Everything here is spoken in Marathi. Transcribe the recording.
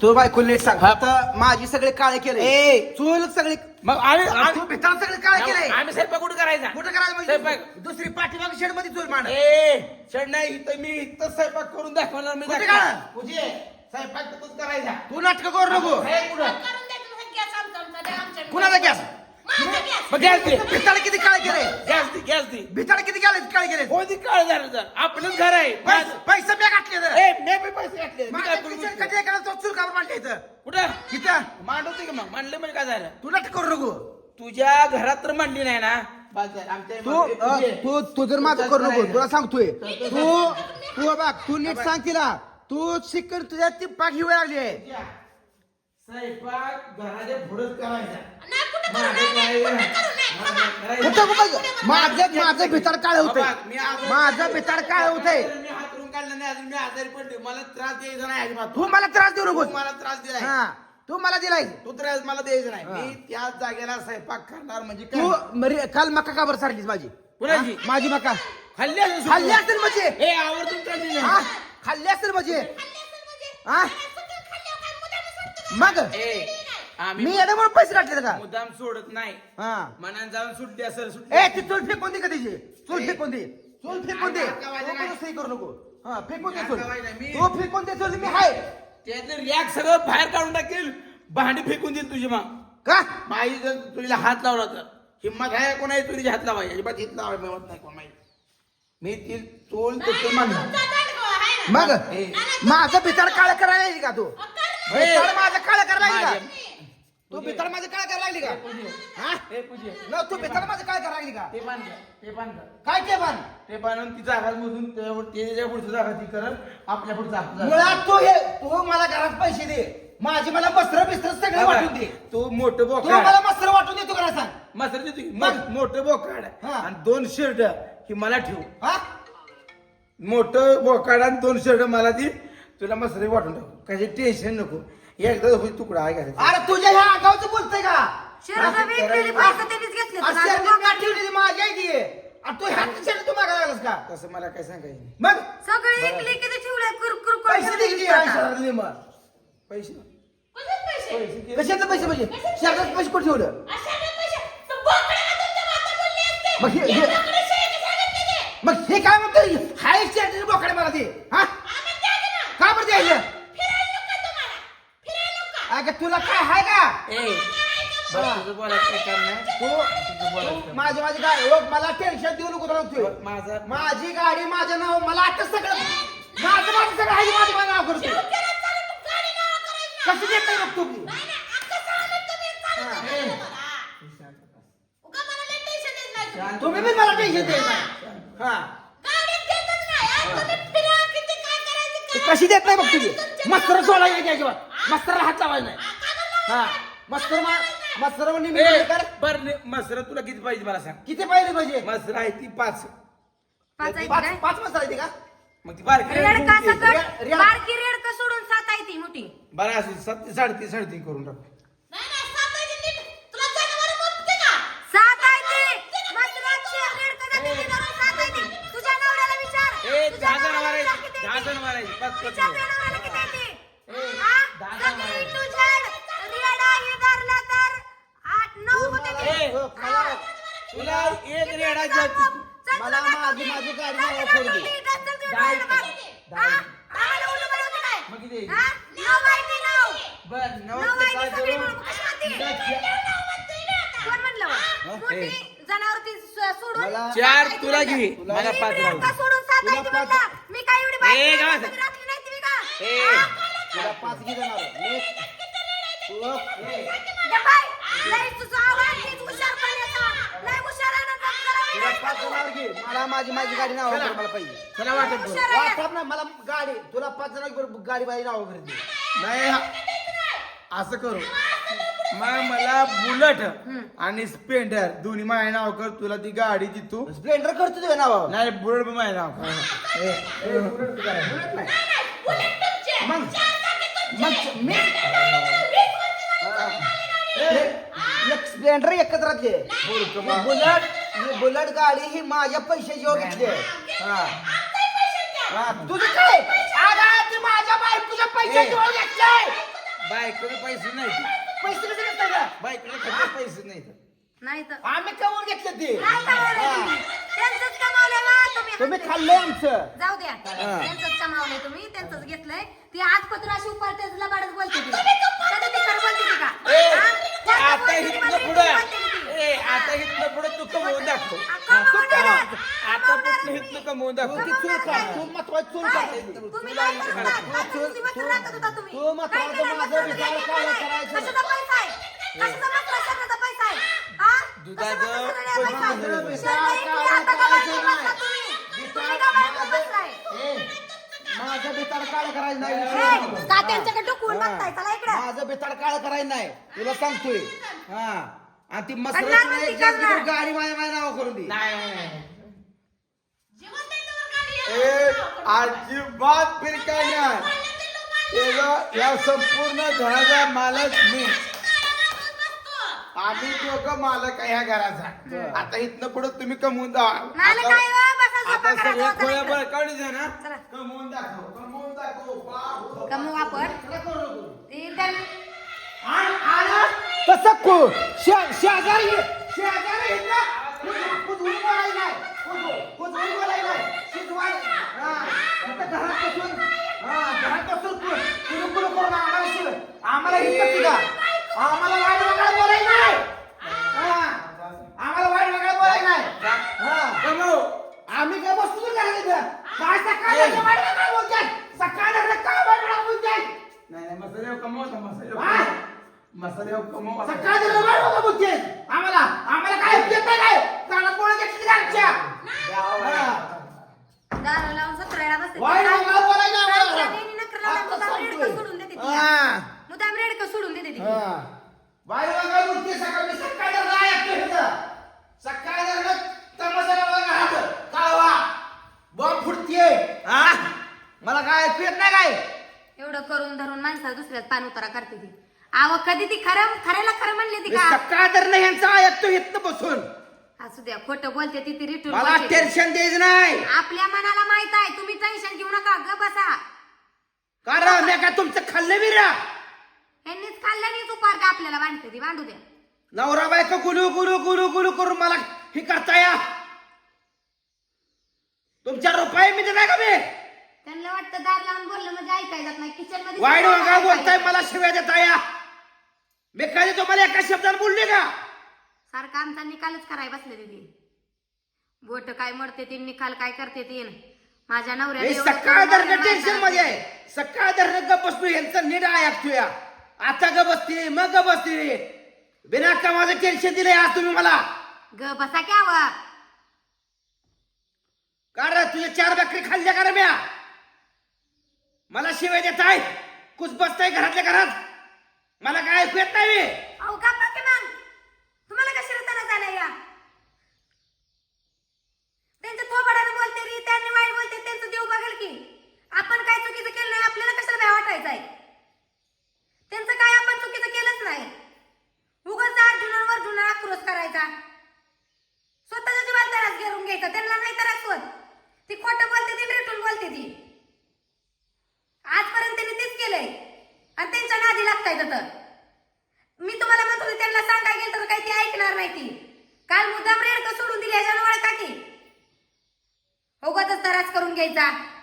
तू बायको नीट सांग हा. आता माझी सगळे काळे केले. चूल सगळे मग आम्ही तू आम्ही- सगळे काळे केले आम्ही स्वयंपाक कुठं करायचा कुठं करायला स्वयंपाक. म्हणजे दुसरी पाठीमाग शेडमध्ये चूल मांड ए चढ नाही इथं मी इथं स्वयंपाक करून दाखवणार मी कुठे दाखवणार. काढ? पूजे स्वयंपाक तूच करायचा तू नाटक करू नको हे कुठं? करून द्या तुम्ही गॅस आमचा आमचा द्या आमच्या कुणाला गॅस माझा गॅस मग गॅस दे. किती काळे केले गॅस दे गॅस दे. भिताळ किती काळे काळे केले कोणती काळ झालं तर आपलंच घर आहे. पैसे पैसे मी घातले तर. ए मी बी पैसे घातले. मी माझ्या काय करू किचन शकतो? कधी एकाला तो चूल काढून मांडले इथं. कुठं? इथं. मांडवते का मग? मांडलं म्हणजे काय झालं? तू नाटक करू नको. तुझ्या घरात तर मांडली नाही ना? बस झालं. आमच्या तू अ. तू तू जर माझं करू नको तुला सांगतोय. तू तू बघ तू नीट सांग तिला. तू शिकन तुझ्या ती पाक हिवाय लागली आहे. स्वयंपाक घराच्या पुढंच करायचा. नाही कुठं करू? माझं नाही काय नाही, आहे? कुठं करू? कुठं बघ माझं माझं भिताड काय होतंय मी माझं भिताड काय होतंय मी काढलं नाही अजून मी आजारी पडले मला त्रास द्यायचा नाही अजिबात तू मला त्रास देऊ नको तू मला त्रास दिलाय हा तू मला दिलाय तू त्रास मला द्यायचा नाही. मी त्याच जागेला स्वयंपाक करणार म्हणजे तू काय? मरे- काल मका का बरं सारलीस माझी कुणाची? हा? माझी मका खाल्ली असेल सुकून. खाल्ली असेल म्हणजे हे आवर्जून काढली हा? नाही खाल्ली असेल म्हणजे खाल्ली असेल म्हणजे. हा? मग ए, आम्ही मी येण्यामुळे पैसे काढले का? मुद्दाम सोडत नाही. हा. मनात जाऊन सुट्टी असेल ए सुट्टी ती चूल फेकून दे का तिची? चूल ए. फेकून दे. चूल फेकून दे. तू सही करू नको. हा फेकून दे चूल. तू फेकून दे चूल मी हाय. त्यातलं रॅक सगळं बाहेर काढून टाकेल. भांडी फेकून देईल तुझी मग. का? माई जर तुला हात लावला तर. हिंमत आहे कोणाही तुझी हात लावायची? अजिबात हित लावायला मिळत नाही कोण माहिती मी ती चोल आहे ना? मग? ए. माझं भिताड काळ करायला लागली का तू. ए. भिताड माझं काळ करायला लागली का? तू भिताड माझं काळ करायला लागली का? हा पूजे न तू भिताड माझं काळ करायला लागली का? ते बांध ते बांध. काय ते पण ते बांधून ती जागा मोजून त्यावर त्याच्या पुढची जागा ती करत आपल्या पुढचा आपला जागा. मुळात तू हे तू मला घरात पैसे दे. माझी मला वस्त्र बिस्त्र सगळे वाटून दे. तू मोठं तू बोकाड मला वस्त्र वाटून दे तू करा सांग? मसर देतो की? मग? मो- मोठं बोकाड हा. आणि दोन शर्ट ही मला ठेवू. हा? मोठं बोकाड आणि दोन शर्ट मला ती तुला मसरी वाटून टाकू. काही टेन्शन नको. एकदा होईल तुकडा आहे का अरे तुझ्या ह्या अंगावचं बोलतोय का? शिरोचा विकलेली पैसे त्यांनीच घेतले अरे तर शेरडी आता मी ठेवलेली. माझी आहे. ती अरे तू तू मागायला लागलास का? तसं मला काय सांगायचं नाही. मग? सगळी कुरकुर पैसे शहरातले मग पैसे? पैसे? पैसे किती? कशाचे पैसे म्हणजे? शहरात पैसे कुठे ठेवलं? अशा नाही पैसे. तर बोकड्याला तुमच्या माता बोलली असते. मग हे- हे-? मग हे काय म्हणतोय? हाय शेरडी बोकडे मला ते हा? का? अगं तुला काय हाय का? ए बरं, तुझं बोलायचं काय काम नाही? तू तुझं बोलायचं काम माझी माझी गाडी बघ, मला टेन्शन देऊ नको तुला नाही. माझा माझी गाडी माझं नाव मला आता सगळं माझं माझं सगळं आहे माझं माझं नाव तू ना. कसं देत नाही बघ हा. नाही तुम्ही. तुम्ही बी मला टेन्शन देत नाही. हा गाडीत घेतच नाही. आज तुम्ही फिरा, किती काय करायचं ते करा. कशी देत नाही बघ तुमच्या- मस्तर सोडायला नाही अजिबात. मस्तरला हात लावायला नाही. हा? हा मस्तर मस्तर म्हणजे मी ए, काय कर. बर मसर तुला किती पाहिजे मला सांग? किती पाहिजे पाहिजे? मसर आहे ती पाच. पाच आहे पाच काय? पाच मसाला येते का? मग ती बारकी रेड का आहे. सकट? रे- रे- बारकी रेड का सोडून सात आहे ती मोठी. बरं असू दे. सात साडेतीन साडेतीन करून टाकू? सात आहे ती. मसरात शेर रेड का जाते ती धरून सात आहे ती. तुझ्या नवऱ्याला विचार. ए तुझ्या दहा जण नवऱ्याला मारायची पाच पाच हा? हे हो, मला. तुला एक रेडा जाती मला माझी-. माझी गाडी तुला करू दे. हा? मग किती? हा? बर नऊ ते बा? मोठी जनावर सोडून मला- चार तुला. घे मला पाच राहू तुला पाच- म्हणलं. मी काय एवढी ए. हा? तुला पाच घे करावी तुला नाही पाच? जणांवर घे मला माझी माझी गाडी नाव चला. मला पाहिजे. चला वाटत. वाटप ना मला गाडी. तुला पाच जणांवर गाडी माझी नाव दे. नाही हा- असं करू. मग मला बुलट आणि स्पेंडर दोन्ही माझ्या नाव कर तुला ती गाडी देतो स्प्लेंडर करतो तुझ्या नावावर. नाही बुलट पण माझ्या नाव तू. मग. मग मी एक स्प्लेंडर एकत्र घे बुलेट बुलेट गाडी ही माझ्या पैशाची घेतली. हा. तुझं काय? ती माझ्या बायकोच्या पैशाची घेतली पैसे नाही बायकडे खरंच पैसे नाही नाही तर आम्ही कमवून घेतलं ते काय कमावलंय हा. तुम्ही त्यांचंच कमावलंय ना तुम्ही तुम्ही हात खाल्लंय आमचं जाऊ द्या त्यांचंच कमावलंय तुम्ही त्यांचंच घेतलंय ती आज पत्र अशी उपारतेच लबाडच बोलते ती कधी ती खरं बोलते ती का ए, हा? आता बोलते ती, इथनं पुढं ती बोलते ती. ए हा. आता पुढं तू कमवून दाखव हा, कमावणारच. आता कमावणारच कुठलं. इथनं कमवून तू दाखव ती चूल काढ तू महत्वाची चूल काय? काढ तुम्ही नाही करता. काय तू- तुम्ही मस्त राखत होता तुम्ही. तू मस्त काय राखत केलं? माझं विचार काय नाही. करायचं? कशाचा पैसा आहे? कशाचा मस्त राखण्याचा पैसा आहे? हा? दुधाचं कशाचा मस्त राखण्याचा पैसा आहे? माझं आता तुम्ही. तुम्ही बेताड काळ करायचं नाही. ए, का त्यांच्याकडे डुकवून बघताय. चला इकडं. माझं बेताड काळ करायचं नाही. तुला सांगतोय. हा. आणि ती मसरत करणार तुला जास्त माझ्या माझ्या नाव करून दे. नाही. जिवंत आहे तोवर गाडी ए आहे. अजिबात फिरकाय नाही. त्याचा या संपूर्ण घराचा मालक मी. आम्ही दोघं मालक आहे ह्या घराचा. आता इथनं पुढे तुम्ही कमवून जा. मालक आता- आहे वा, बसा आता सगळ्या. बळकावणी जा ना. चला. कमवून दाखव कमवून दाखव. बाप. कमवू आपण. ती त्यांना आणि आलं. तसं को शे- शेजारी शेजारी इथलं कुज- कुजवून बोलायचं नाही. कुज- कुजवून बोलायचं नाही. शिजवाय- हा, इथं घरात बसून. हा, घरात बसून कु- कुलू- कुलू करून आम्हाला शिव-. आम्हाला वाईट वगैरे बोलायचं नाही हा, आम्हाला वाईट वगैरे बोलायचं नाही हा आम्ही काय बसतो तुझ्या घरात इथं? काय सकाळी वाईट वगैरे बोलताय? सकाळी काय वाईट वगैरे बोलताय? नाही नाही मसाल्यावर कमव आता मसाल्यावर काय? कमव. आता. सकाळी वाईट वगैरे बोलताय? आम्हाला आम्हाला काय येत नाही काय कानात पोळं घेतली आमच्या? हा. दारू लावून सतरायला बसते वाईट वगैरे आम्हाला. त्यांनी नखरं लावून आता सांगतोय. देते ती. हा. सोडून देते ती. हा. वाईट वगैरे बोलते सकाळी. सकाळी जर नाही ऐकलं इथं. सकाळी जर ना तमाशाला बघा हात, काळवा. बॉम्ब फुटतीये. हा? मला काय ऐकू येत नाही काय? एवढं करून धरून माणसा दुसऱ्याच पान उतारा करते ती. आव कधी ती खरं खऱ्याला खरं म्हणले ती का? सकाळ तर नाही यांचा ऐकतो इथं बसून. असू द्या खोटं बोलते ती ती रिटून मला. टेन्शन द्यायचं नाही. आपल्या मनाला माहीत आहे तुम्ही टेन्शन घेऊ नका ग बसा. कारण मी काय तुमचं खाल्लं बिरा यांनीच खाल्ल्यानेच का आपल्याला बांधते ती बांधू द्या नवरा बायको गुलू गुलू गुलू गुलू करून मला हे करता या तुमच्या रुपये मी देणार का मी? त्यांना वाटतं दार लावून बोललं म्हणजे ऐकायला जात नाही. किचनमध्ये वाईट वगैरे बोलताय. मला शिव्या देता या मी कधी तुम्हाला एका शब्दात बोलले का? सारखा आमचा निकालच कराय बसले ती बोट काय मरते ते निकाल काय करते ते. माझ्या एवढं सकाळ धरणं टेन्शन. मध्ये आहे. सकाळ धरणं बसतो यांचं नीट ऐकतो या आता ग बसते मग ग बसते बिना कामाचं टेन्शन दिलंय आज तुम्ही मला? ग बसा क्या वा कारण तुझे चार बकरी खाल्ल्या का म्या? मला शिवाय देत आहे. कुस बसताय घरातल्या घरात? मला काय ऐकू येत नाही अहो का मग. तुम्हाला कशी रताना झालं या त्यांच्या थोबाडानं बोलते री त्यांनी वाईट बोलते त्यांचं देव बघेल की आपण काय चुकीचं केलं नाही आपल्याला कशाला भ्या वाटायचं आहे त्यांचं काय आपण चुकीचं केलंच नाही उगाच अर्जुनावर अर्जुन आक्रोश करायचा स्वतःच्या जीवाला त्रास घेऊन घ्यायचा त्यांना नाही त्रास होत ती खोटं बोलते ती रेटून बोलते ती आजपर्यंत त्यांनी तेच केलंय आणि त्यांच्या नादी तर मी तुम्हाला म्हणत होते त्यांना सांगाय गेलं तर काही ती ऐकणार नाही ती. काल मुद्दाम रेडकं सोडून दिली ह्याच्यानं वळखा की. उगाच त्रास करून घ्यायचा.